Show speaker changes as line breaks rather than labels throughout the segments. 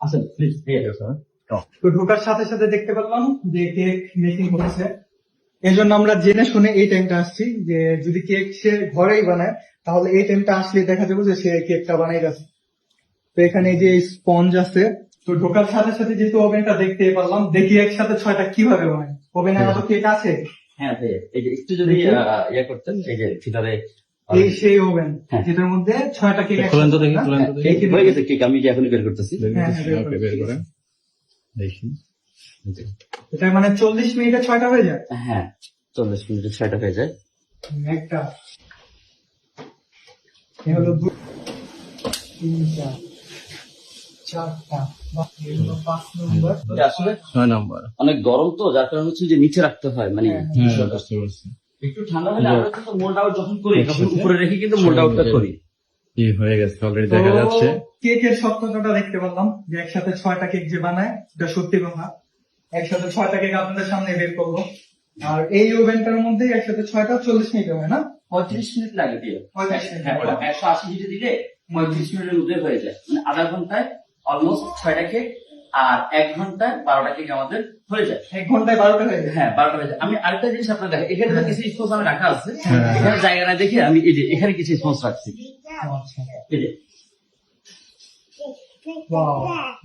আসেন প্লিজ
তো ঢোকার সাথে সাথে দেখতে পেলাম যে কেক মেকিং হচ্ছে। এই জন্য আমরা জেনে শুনে এই টাইমটা আসছি যে যদি কেক সে ঘরেই বানায় তাহলে এই টাইমটা আসলে দেখা যাবে যে সে কেকটা বানাই গেছে। তো এখানে যে স্পঞ্জ আছে তো ঢোকার সাথে সাথে যেহেতু ওভেনটা দেখতে পারলাম দেখি একসাথে ছয়টা কীভাবে বানায়। ওভেনে আরও কেক আছে?
হ্যাঁ এই যে একটু যদি ইয়ে করতেন এই যে ভিতরে
এই সেই ওভেন
হ্যাঁ।
যেটার মধ্যে ছয়টা কেক
খোলেন তো দেখি,
একসাথে,
তো
হ্যাঁ?
দেখি।
হয়ে গেছে কেক আমি যে বের করতেছি।
বের
করেন। দেখি।
এটা মানে চল্লিশ মিনিটে ছয়টা হয়ে যায়?
হ্যাঁ চল্লিশ মিনিটে ছয়টা হয়ে যায়।
একটা। এ হলো তিনটা চারটা বাহ, এই হলো পাঁচ নম্বর।
এটা আসলে
ছয় নম্বর।
অনেক গরম তো যার কারণে হচ্ছে যে নিচে রাখতে হয় মানে
বুঝতে পারছি।
একটু ঠান্ডা হলে আমরা কিন্তু মোল্ড আউট যখন করি তখন উপরে রেখে কিন্তু মোল্ড আউটটা করি।
কি হয়ে গেছে অলরেডি দেখা যাচ্ছে।
কেকের সত্যতাটা দেখতে পারলাম যে একসাথে ছয়টা কেক যে বানায় এটা সত্যি কথা একসাথে ছয়টা কেক আপনাদের সামনে বের করব। আর এই ওভেনটার মধ্যে একসাথে ছয়টা চল্লিশ মিনিট হয় না?
পঁয়ত্রিশ মিনিট লাগে দিয়ে।
পঁয়ত্রিশ মিনিট।
হ্যাঁ একশো আশি হিটে দিলে পঁয়ত্রিশ মিনিটের মধ্যে হয়ে যায়। মানে আধা ঘন্টায় অলমোস্ট ছয়টা কেক আর এক ঘন্টায় বারোটা কেক আমাদের হয়ে যায়।
এক ঘন্টায় বারোটা হয়ে যায়?
হ্যাঁ বারোটা হয়ে যায়। আমি আরেকটা জিনিস আপনার দেখেন এখানে তো কিছু স্পোর্টস আমি রাখা আছে।
হ্যাঁ।
এখানে জায়গা না দেখে আমি এই যে এখানে কিছু স্পোর্টস রাখছি।
আচ্ছা।
এই যে।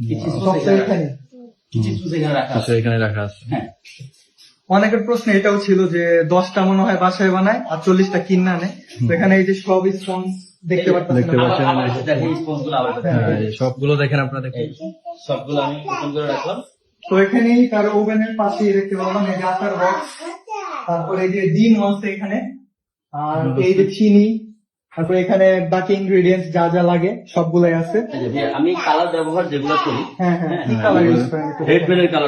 কিছু এখানে
এখানে?
কিছু রাখা
আচ্ছা
আছে
এখানে রাখা আছে।
হ্যাঁ।
অনেকের প্রশ্ন এটাও ছিল যে দশটা মনে হয় বাসায় বানায় আর চল্লিশটা কিনে আনে। তো এখানে এই যে সব স্পঞ্জ দেখতে পাচ্ছেন
হ্যাঁ, সবগুলো দেখেন আপনারা দেখেন।
সবগুলো আমি ওপেন করে রাখলাম।
তো এখানেই তার ওভেনের পাশে দেখতে পারলাম এই যে আটার বক্স তারপরে এই যে ডিম আছে এখানে। আর এই যে চিনি তারপরে এখানে বাকি ইনগ্রেডিয়েন্টস যা যা লাগে সবগুলাই আছে।
আমি কালার ব্যবহার যেগুলো করি
হ্যাঁ হ্যাঁ
হ্যাঁ,
কালার
রেড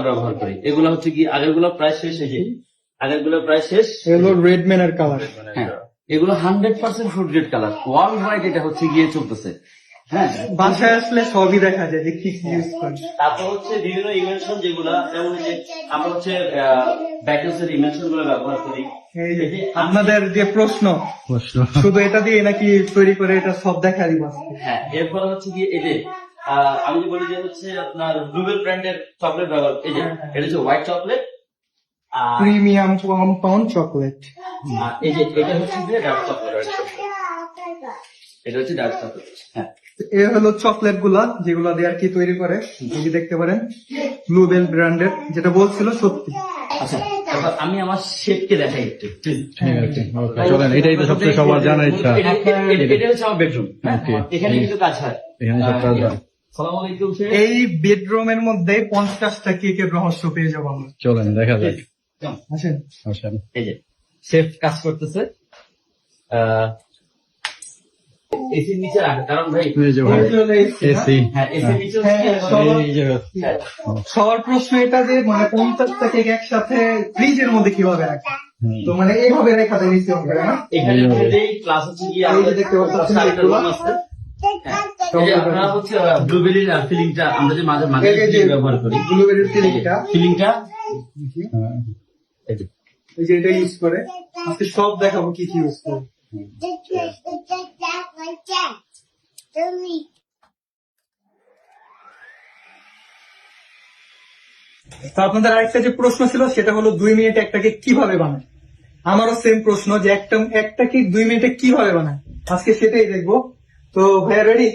ব্যবহার করি। এগুলো হচ্ছে কি আগেরগুলো প্রায় শেষ যে আগেরগুলো প্রায় শেষ।
এগুলো রেড ম্যানের কালার
এগুলো hundred percent food grade colour world wide এটা হচ্ছে গিয়ে চলতেছে। হ্যাঁ
বাসায় আসলে সবই দেখা যায় যে কি ইউজ করেন।
তারপর হচ্ছে বিভিন্ন ইনভেনশন যেগুলা যেমন যে আমরা হচ্ছে ব্যাকেলস এর ইনভেনশনগুলো ব্যবহার করি।
আপনাদের যে প্রশ্ন শুধু এটা দিয়ে নাকি তৈরি করে এটা সব দেখা দিব
হ্যাঁ এরপরে হচ্ছে গিয়ে এই যে আমি যে বলি যে হচ্ছে আপনার রুবেল ব্র্যান্ডের চকলেট ব্যবহার এই যে এটা হচ্ছে white chocolate
premium compound chocolate.
এই যে এটা হচ্ছে যে ডার্ক চকলেট। এটা হচ্ছে ডার্ক চকলেট হ্যাঁ।
এ হলো চকলেটগুলা যেগুলা দিয়ে আর কি তৈরি করে এই যে দেখতে পারেন। ব্লুবেল ব্র্যান্ডের যেটা বলছিল সত্যি।
আচ্ছা আমি আমার শেফকে দেখাই একটু।
ঠিক আছে ওকে চলেন এটাই তো সবচেয়ে সবার জানার ইচ্ছা।
এটা এটা- এটা হচ্ছে আমার বেডরুম
Okay.
এখানে কিন্তু কাজ হয়।
এখানে সব কাজ হয়।
সালাম আলাইকুম শেফ
এই বেডরুমের মধ্যে পঞ্চাশটা কেকের রহস্য পেয়ে যাব আমরা।
চলেন দেখা যাক?
আসেন।
আসেন।
এই যে শেফ কাজ করতেছে। এসির নিচে রাখে কারণ ভাই?
এসি
হ্যাঁ? এসির নিচে
হ্যাঁ, হ্যাঁ,
হ্যাঁ,
সবার প্রশ্ন এটা যে মানে পঞ্চাশটা কেক একসাথে ফ্রিজের মধ্যে কীভাবে রাখে? তো মানে এইভাবে রেখা দেয় করে না?
এখানে ক্লাস হচ্ছে গিয়ে
এই দেখতে
room আছে। হ্যাঁ, এই যে আপনারা হচ্ছে ব্লুবেরির ফিলিংটা আমরা যে মাঝে মাঝে ব্যবহার করি।
ব্লুবেরির ফিলিংটা
ফিলিংটা
হ্যাঁ।
এই যে।
এটা ইউজ করে। আজকে সব দেখাবো কি কি ইউজ করে। তো আপনাদের আরেকটা যে প্রশ্ন ছিল সেটা হলো দুই মিনিটে একটা কেক কীভাবে বানায়? আমারও সেম প্রশ্ন যে একটা একটা কেক দুই মিনিটে কীভাবে বানায়? আজকে সেটাই দেখব। তো ভাইয়া রেডি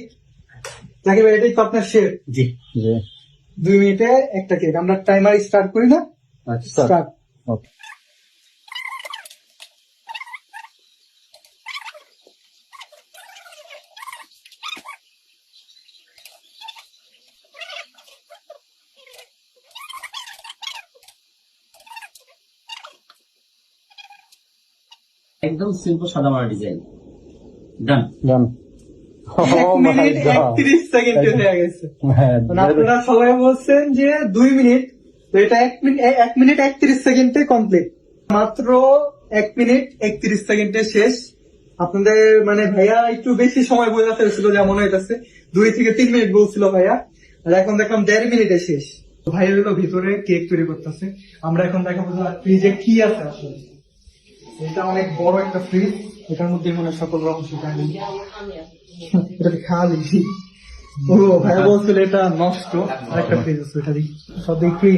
জাকির ভাই এটাই তো আপনার শেফ
জি
দুই মিনিটে একটা কেক আমরা টাইমার স্টার্ট করি না?
আচ্ছা
স্টার্ট
ওকে
একদম সিম্পল সাদা মারা ডিজাইন ডান
ডান
এক মিনিট একত্রিশ সেকেন্ডে গেছে। মানে আপনারা সবাই বলছেন যে দুই মিনিট তো এটা এক মিনিট একত্রিশ সেকেন্ডে কমপ্লিট মাত্র এক মিনিট একত্রিশ সেকেন্ডে শেষ। আপনাদের মানে ভাইয়া একটু বেশি সময় বোঝাতে হয়েছিল যেমন হইতেছে। দুই থেকে তিন মিনিট বলছিল ভাইয়া। আর এখন দেখলাম দেড় মিনিটে শেষ। ভাইয়া হলো ভিতরে কেক তৈরি করতেছে। আমরা এখন দেখাবো ফ্রিজে কি আছে আসলে। এটা অনেক বড় একটা ফ্রিজ এটার মধ্যে মনে সকল রকম সুবিধা নেই। এটা খালি। ও ভাইয়া বলছিল এটা নষ্ট আরেকটা পেজ আছে ওটা সব দেখি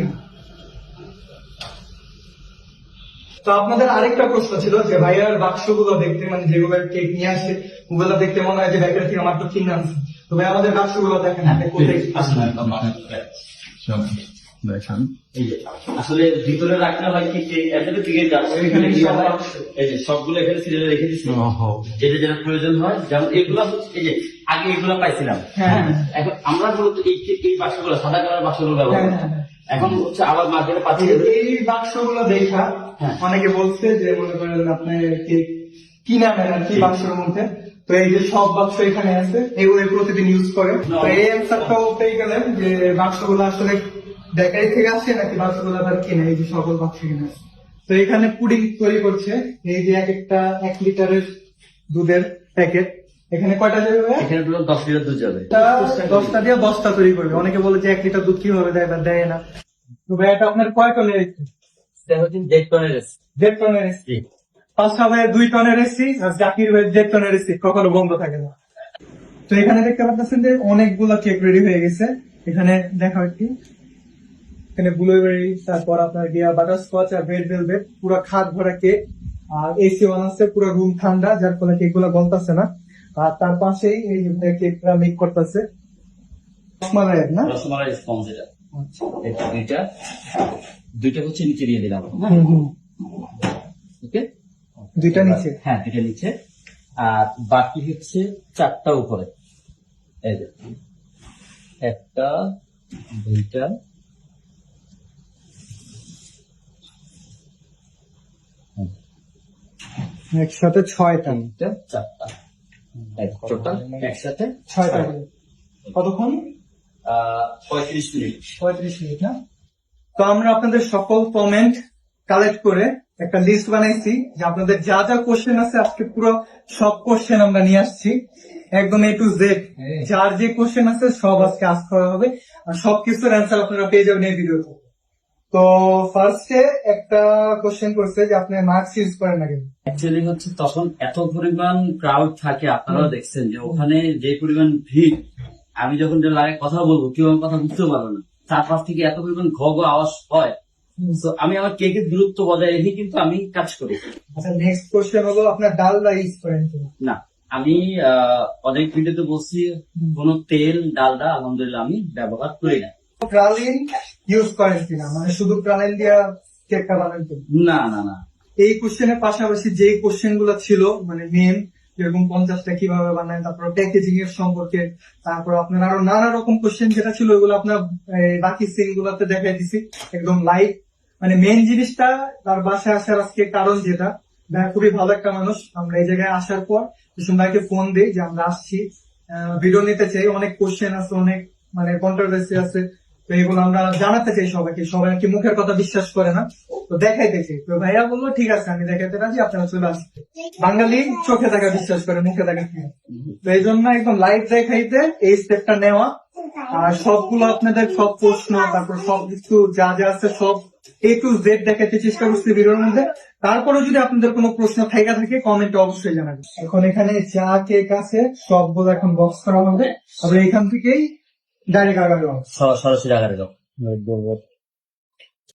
তো আপনাদের আরেকটা প্রশ্ন ছিল যে ভাইয়ার বাক্সগুলো দেখতে মানে যেগুলো কেক নিয়ে আসে ওগুলো দেখতে মনে হয় যে ব্যাকের থেকে আনছে তো ভাই আমাদের বাক্সগুলো দেখেন আপনি কোথায়
দেখেন
এই যে, আসলে ভিতরে রাখলে হয় কি যে এখানে দিকে যাচ্ছে এখানে এই যে সবগুলো এখানে সিরিয়ালে রেখে যেটা যেটা প্রয়োজন হয় যেমন এগুলো এই যে আগে এগুলো পাইছিলাম।
হ্যাঁ।
এখন আমরা মূলত এই এই সাদা কালার ব্যবহার করি।
হ্যাঁ, হ্যাঁ,
এখন হচ্ছে আবার মার্কেটে পাঠিয়ে
এই বাক্সগুলো দেখা
হ্যাঁ।
অনেকে বলছে যে মনে করেন আপনি কি কিনে আনেন আর কি বাক্সের মধ্যে? তো এই যে সব বাক্স এখানে আছে এগুলো প্রতিদিন ইউজ করে। এই অ্যান্সারটাও পেয়ে গেলেন যে বাক্সগুলো আসলে বেকারি থেকে আসছে নাকি বাক্সগুলো আবার কিনে এই যে সকল বাক্স কিনে আসে তো এখানে পুডিং তৈরি করছে এই যে এক একটা এক লিটারের দুধের প্যাকেট। এখানে কয়টা যাবে
এখানে পুরো দশ লিটার দুধ যাবে।
দশটা দিয়ে দশটা তৈরি করবে। অনেকে বলে যে এক লিটার দুধ কীভাবে দেয় বা দেয় না। তো ভাই এটা আপনার কয় টনের
হচ্ছে ডেট টনের
দেড় টনের এসি। পাঁচটা ভাইয়ের দুই টনের আর জাকির ভাইয়ের দেড় টনের কখনো বন্ধ থাকে না। তো এখানে দেখতে পাচ্ছেন যে অনেকগুলো কেক রেডি হয়ে গেছে। এখানে দেখা একটি। এখানে ব্লুবেরি তারপর আপনার গিয়া বাটার স্কচ আর রেড ভেলভেট পুরো খাট ভরা কেক আর এসি ওয়ান আছে পুরো রুম ঠান্ডা যার ফলে কেকগুলা গলতেছে না। আর তার পাশেই এই কেকটা মেক করতেছে। রসমালাইয়ের না?
রসমালাই স্পঞ্জ এটা। এটা দুইটা হচ্ছে নিচে দিয়ে দিলাম। ওকে
দুইটা নিচে?
হ্যাঁ দুইটা নিচে। আর বাকি হচ্ছে চারটা উপরে। এই যে একটা দুইটা
একসাথে ছয়টা
তিনটা চারটা। টোটাল? একসাথে
ছয়টা কতক্ষণ?
পঁয়ত্রিশ মিনিট।
পঁয়ত্রিশ মিনিট না? তো আমরা আপনাদের সকল কমেন্ট কালেক্ট করে একটা লিস্ট বানাইছি যে আপনাদের যা যা কোশ্চেন আছে আজকে পুরো সব কোশ্চেন আমরা নিয়ে আসছি। একদম এ টু জেড যার যে কোশ্চেন আছে সব আজকে আস করা হবে। আর সব সবকিছুর অ্যান্সার আপনারা পেয়ে যাবেন এই ভিডিওতে তো ফার্স্টে একটা কোশ্চেন করছে যে আপনি মার্কস ইউজ করেন না কেন?
অ্যাকচুয়ালি হচ্ছে তখন এত পরিমাণ ক্রাউড থাকে আপনারাও দেখছেন যে ওখানে যে পরিমাণ ভিড় আমি যখন যে লাগে কথা বলব কেউ আমার কথা বুঝতে পারবে না। চারপাশ থেকে এত পরিমাণ ঘ ঘ আওয়াজ হয়। তো আমি আমার কেকের দূরত্ব বজায় রেখে কিন্তু আমি কাজ করি।
আচ্ছা নেক্সট কোশ্চেন হলো আপনার ডালদা ইউজ করেন
না আমি অনেক ভিডিওতে বলছি কোনো তেল ডালডা আলহামদুলিল্লাহ আমি ব্যবহার করি না।
প্রালিন ইউজ করেন কিনা? মানে শুধু প্রালিন দিয়া কেকটা বানান
না না না।
এই কোশ্চেনের পাশাপাশি যে কোশ্চেনগুলো ছিল মানে মেন যেরকম পঞ্চাশটা কীভাবে বানায় তারপর প্যাকেজিং এর সম্পর্কে তারপর আপনার আরও নানা রকম কোশ্চেন যেটা ছিল ওগুলো আপনার বাকি সিন গুলাতে দেখাই দিছি। একদম লাইভ মানে মেন জিনিসটা তার বাসায় আসার আজকে কারণ যেটা। খুবই ভালো একটা মানুষ। আমরা এই জায়গায় আসার পর কুসুম ভাইকে ফোন দিই যে আমরা আসছি। ভিডিও নিতে চাই। অনেক কোশ্চেন আছে অনেক মানে কন্ট্রোভার্সি আছে। তো এগুলো আমরা জানাতে চাই সবাইকে, সবাই কি মুখের কথা বিশ্বাস করে না। তো দেখাইতে চাই। তো ভাইয়া বলল, ঠিক আছে, আমি দেখাইতে রাজি, আপনারা চলে আসতে। বাঙালি চোখে দেখা বিশ্বাস করে, মুখে দেখা তো এই জন্য একদম লাইভ দেখাইতে, এই স্টেপটা নেওয়া। আর সবগুলো আপনাদের সব প্রশ্ন, তারপর সবকিছু যা যা আছে, সব এ টু জেড দেখাতে চেষ্টা করছি ভিডিওর মধ্যে। তারপরে যদি আপনাদের কোনো প্রশ্ন থাকা থাকে কমেন্টে অবশ্যই জানাবেন। এখন এখানে যা কেক আছে, সবগুলো এখন বক্স করা হবে। তারপরে এখান থেকেই 誰が
上がる
の？
そう、しな上がるの。
なるほ。